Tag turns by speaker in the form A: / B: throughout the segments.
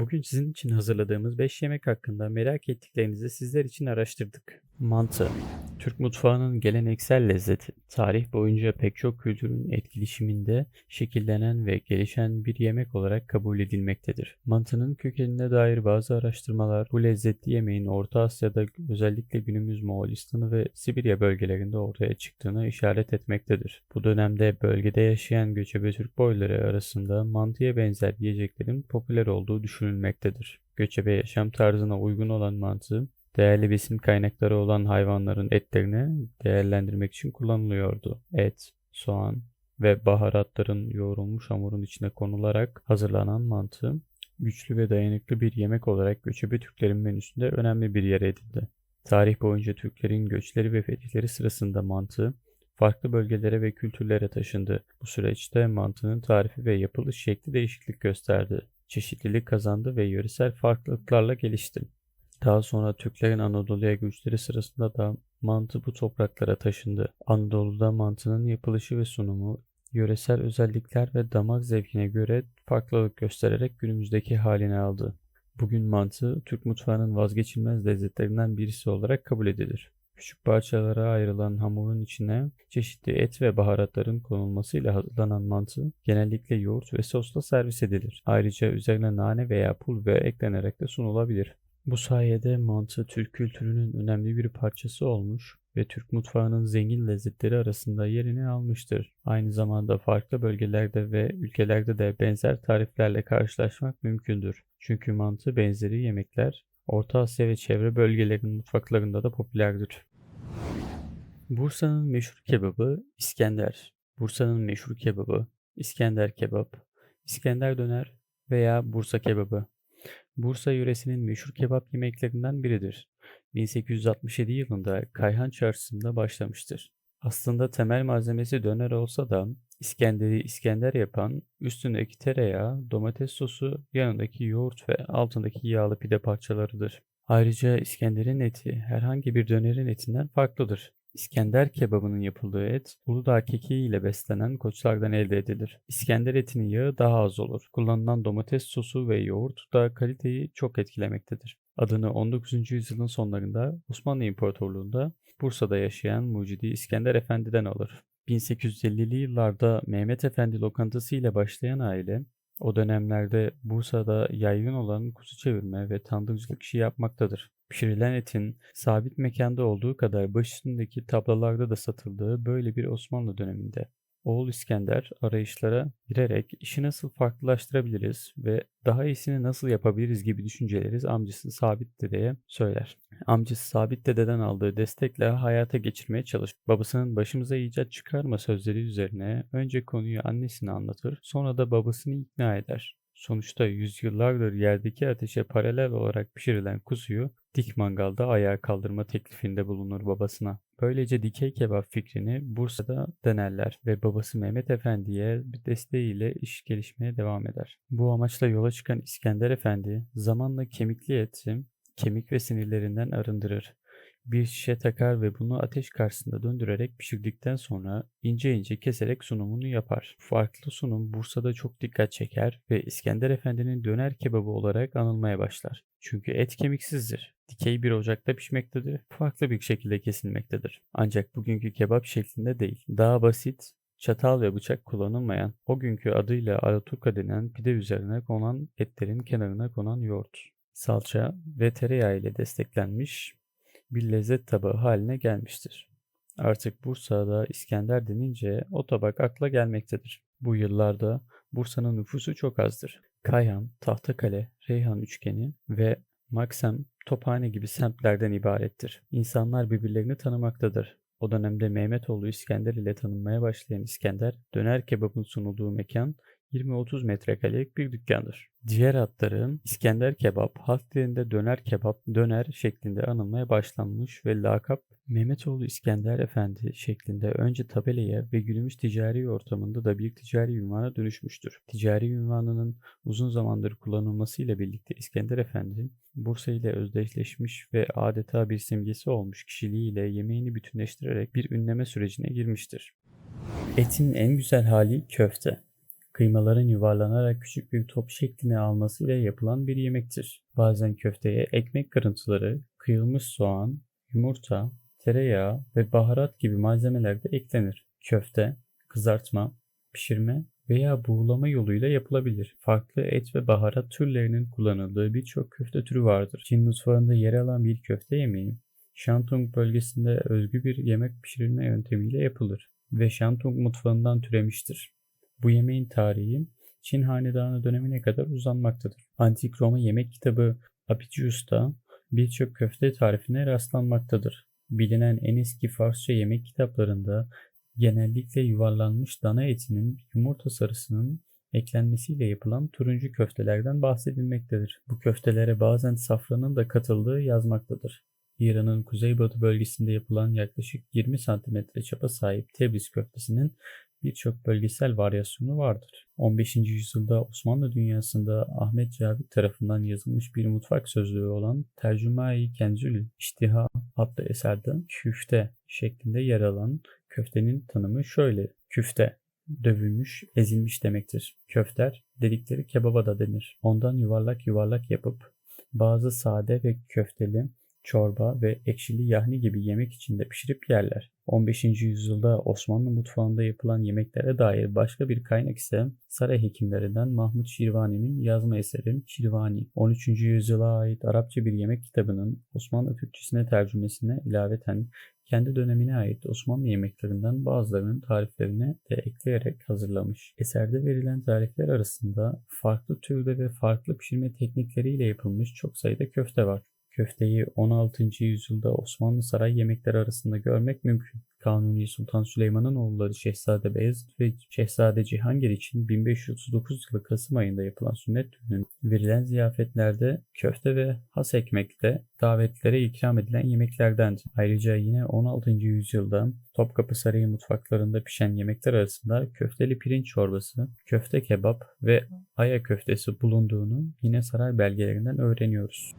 A: Bugün sizin için hazırladığımız 5 yemek hakkında merak ettiklerinizi sizler için araştırdık. Mantı Türk mutfağının geleneksel lezzeti, tarih boyunca pek çok kültürün etkileşiminde şekillenen ve gelişen bir yemek olarak kabul edilmektedir. Mantının kökenine dair bazı araştırmalar bu lezzetli yemeğin Orta Asya'da özellikle günümüz Moğolistan'ı ve Sibirya bölgelerinde ortaya çıktığını işaret etmektedir. Bu dönemde bölgede yaşayan göçebe Türk boyları arasında mantıya benzer yiyeceklerin popüler olduğu düşünülmektedir. Göçebe yaşam tarzına uygun olan mantı, değerli besin kaynakları olan hayvanların etlerini değerlendirmek için kullanılıyordu. Et, soğan ve baharatların yoğrulmuş hamurun içine konularak hazırlanan mantı, güçlü ve dayanıklı bir yemek olarak göçebe Türklerin menüsünde önemli bir yer edindi. Tarih boyunca Türklerin göçleri ve fetihleri sırasında mantı, farklı bölgelere ve kültürlere taşındı. Bu süreçte mantının tarifi ve yapılış şekli değişiklik gösterdi. Çeşitlilik kazandı ve yöresel farklılıklarla gelişti. Daha sonra Türklerin Anadolu'ya göçleri sırasında da mantı bu topraklara taşındı. Anadolu'da mantının yapılışı ve sunumu yöresel özellikler ve damak zevkine göre farklılık göstererek günümüzdeki halini aldı. Bugün mantı Türk mutfağının vazgeçilmez lezzetlerinden birisi olarak kabul edilir. Küçük parçalara ayrılan hamurun içine çeşitli et ve baharatların konulmasıyla hazırlanan mantı genellikle yoğurt ve sosla servis edilir. Ayrıca üzerine nane veya pul biber eklenerek de sunulabilir. Bu sayede mantı Türk kültürünün önemli bir parçası olmuş ve Türk mutfağının zengin lezzetleri arasında yerini almıştır. Aynı zamanda farklı bölgelerde ve ülkelerde de benzer tariflerle karşılaşmak mümkündür. Çünkü mantı benzeri yemekler Orta Asya ve çevre bölgelerinin mutfaklarında da popülerdir. Bursa'nın meşhur kebabı İskender. Bursa'nın meşhur kebabı İskender kebap, İskender döner veya Bursa kebabı. Bursa yöresinin meşhur kebap yemeklerinden biridir. 1867 yılında Kayhan Çarşısı'nda başlamıştır. Aslında temel malzemesi döner olsa da İskender'i İskender yapan üstündeki tereyağı, domates sosu, yanındaki yoğurt ve altındaki yağlı pide parçalarıdır. Ayrıca İskender'in eti herhangi bir dönerin etinden farklıdır. İskender kebabının yapıldığı et Uludağ kekiği ile beslenen koçlardan elde edilir. İskender etinin yağı daha az olur. Kullanılan domates sosu ve yoğurt da kaliteyi çok etkilemektedir. Adını 19. yüzyılın sonlarında Osmanlı İmparatorluğu'nda Bursa'da yaşayan Mucidi İskender Efendi'den alır. 1850'li yıllarda Mehmet Efendi lokantası ile başlayan aile o dönemlerde Bursa'da yaygın olan kuzu çevirme ve tandırcılık işi yapmaktadır. Pişirilen etin sabit mekanda olduğu kadar baş üstündeki tablalarda da satıldığı böyle bir Osmanlı döneminde. Oğul İskender arayışlara girerek işi nasıl farklılaştırabiliriz ve daha iyisini nasıl yapabiliriz gibi düşünceleri amcası Sabit Dede'ye söyler. Amcası Sabit Dede'den aldığı destekle hayata geçirmeye çalışır. Babasının başımıza icat çıkarma sözleri üzerine önce konuyu annesine anlatır, sonra da babasını ikna eder. Sonuçta yüzyıllardır yerdeki ateşe paralel olarak pişirilen kuzuyu dik mangalda ayağa kaldırma teklifinde bulunur babasına. Böylece dikey kebap fikrini Bursa'da denerler ve babası Mehmet Efendi'ye bir desteğiyle iş gelişmeye devam eder. Bu amaçla yola çıkan İskender Efendi zamanla kemikli eti kemik ve sinirlerinden arındırır bir şişe takar ve bunu ateş karşısında döndürerek pişirdikten sonra ince ince keserek sunumunu yapar. Farklı sunum Bursa'da çok dikkat çeker ve İskender Efendi'nin döner kebabı olarak anılmaya başlar. Çünkü et kemiksizdir. Dikey bir ocakta pişmektedir. Farklı bir şekilde kesilmektedir. Ancak bugünkü kebap şeklinde değil. Daha basit, çatal ve bıçak kullanılmayan, o günkü adıyla alaturka denen pide üzerine konan etlerin kenarına konan yoğurt, salça ve tereyağı ile desteklenmiş bir lezzet tabağı haline gelmiştir. Artık Bursa'da İskender denince o tabak akla gelmektedir. Bu yıllarda Bursa'nın nüfusu çok azdır. Kayhan, Tahtakale, Reyhan üçgeni ve Maksem, Tophane gibi semtlerden ibarettir. İnsanlar birbirlerini tanımaktadır. O dönemde Mehmetoğlu İskender ile tanınmaya başlayan İskender, döner kebabın sunulduğu mekan 20-30 metrekarelik bir dükkandır. Diğer adları İskender kebap, halk dilinde döner kebap, döner şeklinde anılmaya başlanmış ve lakap Mehmetoğlu İskender Efendi şeklinde önce tabelaya ve günümüz ticari ortamında da bir ticari ünvana dönüşmüştür. Ticari ünvanının uzun zamandır kullanılmasıyla birlikte İskender Efendi, Bursa ile özdeşleşmiş ve adeta bir simgesi olmuş kişiliğiyle yemeğini bütünleştirerek bir ünleme sürecine girmiştir. Etin en güzel hali köfte. Kıymaların yuvarlanarak küçük bir top şeklini almasıyla yapılan bir yemektir. Bazen köfteye ekmek kırıntıları, kıyılmış soğan, yumurta, tereyağı ve baharat gibi malzemeler de eklenir. Köfte, kızartma, pişirme veya buğulama yoluyla yapılabilir. Farklı et ve baharat türlerinin kullanıldığı birçok köfte türü vardır. Çin mutfağında yer alan bir köfte yemeği, Shantung bölgesinde özgü bir yemek pişirilme yöntemiyle yapılır ve Shantung mutfağından türemiştir. Bu yemeğin tarihi Çin Hanedanı dönemine kadar uzanmaktadır. Antik Roma yemek kitabı Apicius'ta birçok köfte tarifine rastlanmaktadır. Bilinen en eski Farsça yemek kitaplarında genellikle yuvarlanmış dana etinin yumurta sarısının eklenmesiyle yapılan turuncu köftelerden bahsedilmektedir. Bu köftelere bazen safranın da katıldığı yazmaktadır. İran'ın kuzeybatı bölgesinde yapılan yaklaşık 20 cm çapa sahip Tebriz köftesinin birçok bölgesel varyasyonu vardır. 15. yüzyılda Osmanlı dünyasında Ahmet Cavit tarafından yazılmış bir mutfak sözlüğü olan Tercüme-i Kenzül İştiha adlı eserde küfte şeklinde yer alan köftenin tanımı şöyle. Küfte dövülmüş, ezilmiş demektir. Köfter dedikleri kebaba da denir. Ondan yuvarlak yuvarlak yapıp bazı sade ve köfteli çorba ve ekşili yahni gibi yemek içinde pişirip yerler. 15. yüzyılda Osmanlı mutfağında yapılan yemeklere dair başka bir kaynak ise saray hekimlerinden Mahmut Şirvani'nin yazma eseri Şirvani. 13. yüzyıla ait Arapça bir yemek kitabının Osmanlı Türkçesine tercümesine ilaveten kendi dönemine ait Osmanlı yemeklerinden bazılarının tariflerine de ekleyerek hazırlamış. Eserde verilen tarifler arasında farklı türde ve farklı pişirme teknikleriyle yapılmış çok sayıda köfte var. Köfteyi 16. yüzyılda Osmanlı saray yemekleri arasında görmek mümkün. Kanuni Sultan Süleyman'ın oğulları Şehzade Beyazıt ve Şehzade Cihangir için 1539 yılı Kasım ayında yapılan sünnet düğünün verilen ziyafetlerde köfte ve has ekmekte davetlere ikram edilen yemeklerdendi. Ayrıca yine 16. yüzyılda Topkapı Sarayı mutfaklarında pişen yemekler arasında köfteli pirinç çorbası, köfte kebap ve aya köftesi bulunduğunu yine saray belgelerinden öğreniyoruz.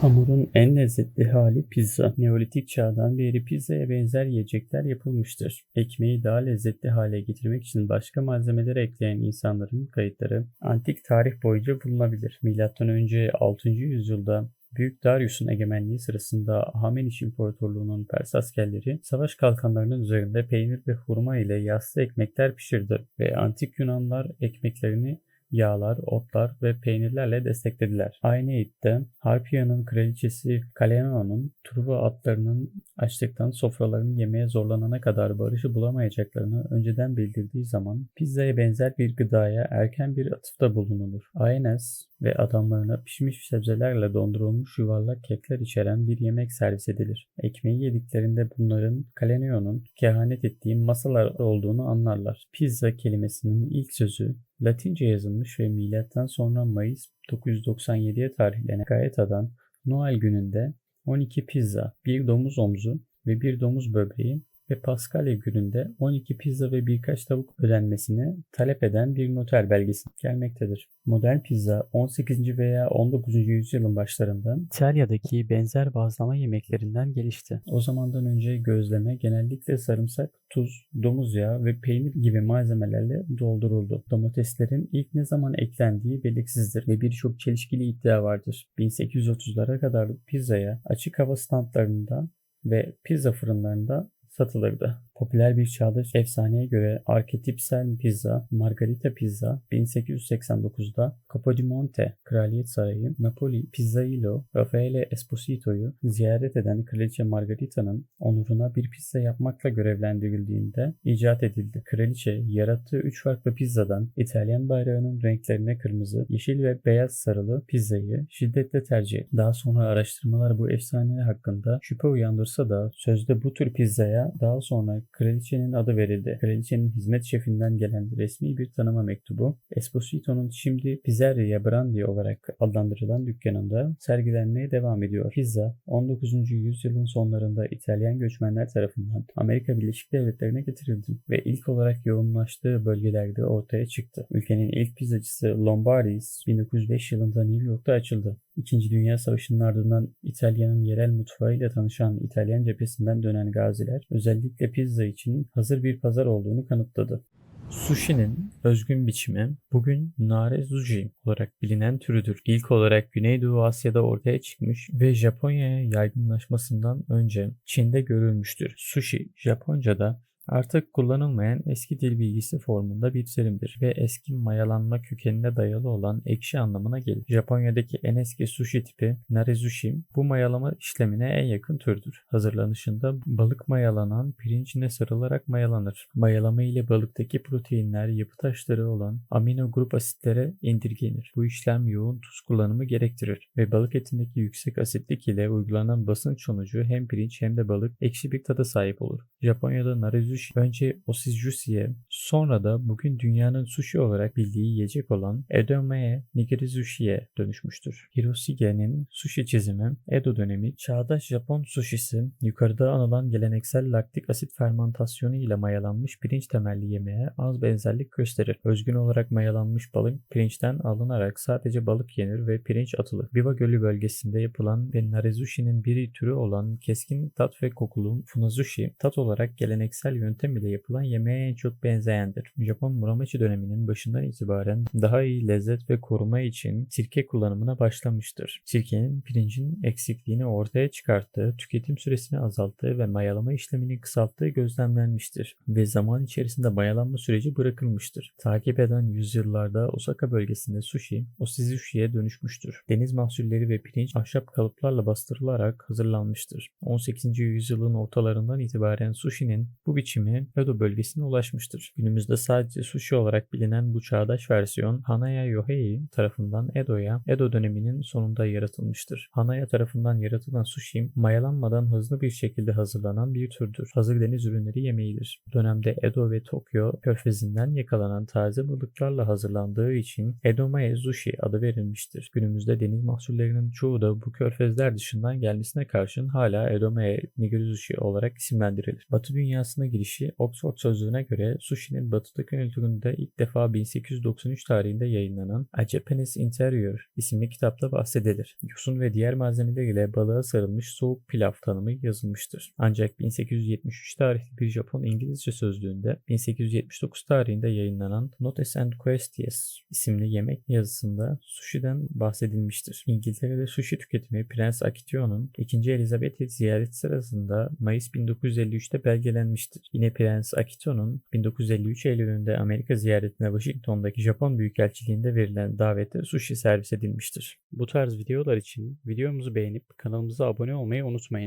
A: Hamurun en lezzetli hali pizza. Neolitik çağdan beri pizzaya benzer yiyecekler yapılmıştır. Ekmeği daha lezzetli hale getirmek için başka malzemeler ekleyen insanların kayıtları antik tarih boyunca bulunabilir. Önce 6. yüzyılda Büyük Darius'un egemenliği sırasında Hameniş İmparatorluğu'nun Pers askerleri savaş kalkanlarının üzerinde peynir ve hurma ile yassı ekmekler pişirdi ve antik Yunanlar ekmeklerini yağlar, otlar ve peynirlerle desteklediler. Aynı ayette Harpia'nın kraliçesi Kalemeon'un Truva atlarının açlıktan sofralarını yemeye zorlanana kadar barışı bulamayacaklarını önceden bildirdiği zaman pizzaya benzer bir gıdaya erken bir atıfta bulunulur. Aenes ve adamlarına pişmiş sebzelerle dondurulmuş yuvarlak kekler içeren bir yemek servis edilir. Ekmeği yediklerinde bunların Kaleneon'un kehanet ettiği masalar olduğunu anlarlar. Pizza kelimesinin ilk sözü Latince yazılmış ve milattan sonra Mayıs 997'ye tarihlenen Gaeta'dan Noel gününde 12 pizza, bir domuz omzu ve bir domuz böbreği ve Paskalya gününde 12 pizza ve birkaç tavuk ödenmesini talep eden bir noter belgesi gelmektedir. Modern pizza 18. veya 19. yüzyılın başlarında İtalya'daki benzer bazlama yemeklerinden gelişti. O zamandan önce gözleme genellikle sarımsak, tuz, domuz yağı ve peynir gibi malzemelerle dolduruldu. Domateslerin ilk ne zaman eklendiği belirsizdir ve birçok çelişkili iddia vardır. 1830'lara kadar pizzaya açık hava standlarında ve pizza fırınlarında satılırdı. Popüler bir çağdaş efsaneye göre arketipsel pizza, Margarita pizza 1889'da Capodimonte Kraliyet Sarayı, Napoli Pizzailo, Raffaele Esposito'yu ziyaret eden Kraliçe Margarita'nın onuruna bir pizza yapmakla görevlendirildiğinde icat edildi. Kraliçe yarattığı üç farklı pizzadan İtalyan bayrağının renklerine kırmızı, yeşil ve beyaz sarılı pizzayı şiddetle tercih etti. Daha sonra araştırmalar bu efsane hakkında şüphe uyandırsa da sözde bu tür pizzaya daha sonra kraliçenin adı verildi. Kraliçenin hizmet şefinden gelen resmi bir tanıma mektubu, Esposito'nun şimdi Pizzeria Brandi olarak adlandırılan dükkanında sergilenmeye devam ediyor. Pizza, 19. yüzyılın sonlarında İtalyan göçmenler tarafından Amerika Birleşik Devletleri'ne getirildi ve ilk olarak yoğunlaştığı bölgelerde ortaya çıktı. Ülkenin ilk pizzacısı Lombardis 1905 yılında New York'ta açıldı. İkinci Dünya Savaşı'nın ardından İtalya'nın yerel mutfağıyla tanışan İtalyan cephesinden dönen gaziler özellikle pizza için hazır bir pazar olduğunu kanıtladı.
B: Sushi'nin özgün biçimi bugün nare-zushi olarak bilinen türüdür. İlk olarak Güneydoğu Asya'da ortaya çıkmış ve Japonya'ya yaygınlaşmasından önce Çin'de görülmüştür. Sushi, Japonca'da artık kullanılmayan eski dil bilgisi formunda bir terimdir ve eski mayalanma kökenine dayalı olan ekşi anlamına gelir. Japonya'daki en eski sushi tipi narezushi bu mayalama işlemine en yakın türdür. Hazırlanışında balık mayalanan pirinçine sarılarak mayalanır. Mayalama ile balıktaki proteinler yapı taşları olan amino grup asitlere indirgenir. Bu işlem yoğun tuz kullanımı gerektirir ve balık etindeki yüksek asitlik ile uygulanan basınç sonucu hem pirinç hem de balık ekşi bir tada sahip olur. Japonya'da narezushi önce osijushi'ye sonra da bugün dünyanın sushi olarak bildiği yiyecek olan edamame nigirizushi'ye dönüşmüştür. Hiroshige'nin sushi çizimi Edo dönemi çağdaş Japon sushisi yukarıda anılan geleneksel laktik asit fermentasyonu ile mayalanmış pirinç temelli yemeğe az benzerlik gösterir. Özgün olarak mayalanmış balık pirinçten alınarak sadece balık yenir ve pirinç atılır. Biwa Gölü bölgesinde yapılan ve narezushinin bir türü olan keskin tat ve kokulu funazushi tat olarak geleneksel yöntem ile yapılan yemeğe en çok benzeyendir. Japon muramachi döneminin başından itibaren daha iyi lezzet ve koruma için sirke kullanımına başlamıştır. Sirkenin pirincin eksikliğini ortaya çıkarttığı, tüketim süresini azalttığı ve mayalama işlemini kısalttığı gözlemlenmiştir ve zaman içerisinde mayalanma süreci bırakılmıştır. Takip eden yüzyıllarda Osaka bölgesinde sushi, osizushi'ye dönüşmüştür. Deniz mahsulleri ve pirinç ahşap kalıplarla bastırılarak hazırlanmıştır. 18. yüzyılın ortalarından itibaren sushi'nin bu biçimi Edo bölgesine ulaşmıştır. Günümüzde sadece sushi olarak bilinen bu çağdaş versiyon Hanaya Yohei tarafından Edo'ya Edo döneminin sonunda yaratılmıştır. Hanaya tarafından yaratılan sushi mayalanmadan hızlı bir şekilde hazırlanan bir türdür. Hazır deniz ürünleri yemeğidir. Bu dönemde Edo ve Tokyo körfezinden yakalanan taze balıklarla hazırlandığı için Edomae Sushi adı verilmiştir. Günümüzde deniz mahsullerinin çoğu da bu körfezler dışından gelmesine karşın hala Edomae Nigirizushi olarak isimlendirilir. Batı dünyasına girişi Oxford Sözlüğü'ne göre sushi'nin batıda kültüründe ilk defa 1893 tarihinde yayınlanan A Japanese Interior isimli kitapta bahsedilir. Yosun ve diğer malzemeler ile balığa sarılmış soğuk pilav tanımı yazılmıştır. Ancak 1873 tarihli bir Japon İngilizce sözlüğünde 1879 tarihinde yayınlanan Notes and Questions isimli yemek yazısında sushi'den bahsedilmiştir. İngiltere'de sushi tüketimi Prens Akito'nun 2. Elizabeth'i ziyaret sırasında Mayıs 1953'te belgelenmiştir. Yine Prens Akito'nun 1953 Eylül'ünde Amerika ziyaretine Washington'daki Japon Büyükelçiliğinde verilen davette sushi servis edilmiştir.
A: Bu tarz videolar için videomuzu beğenip kanalımıza abone olmayı unutmayın.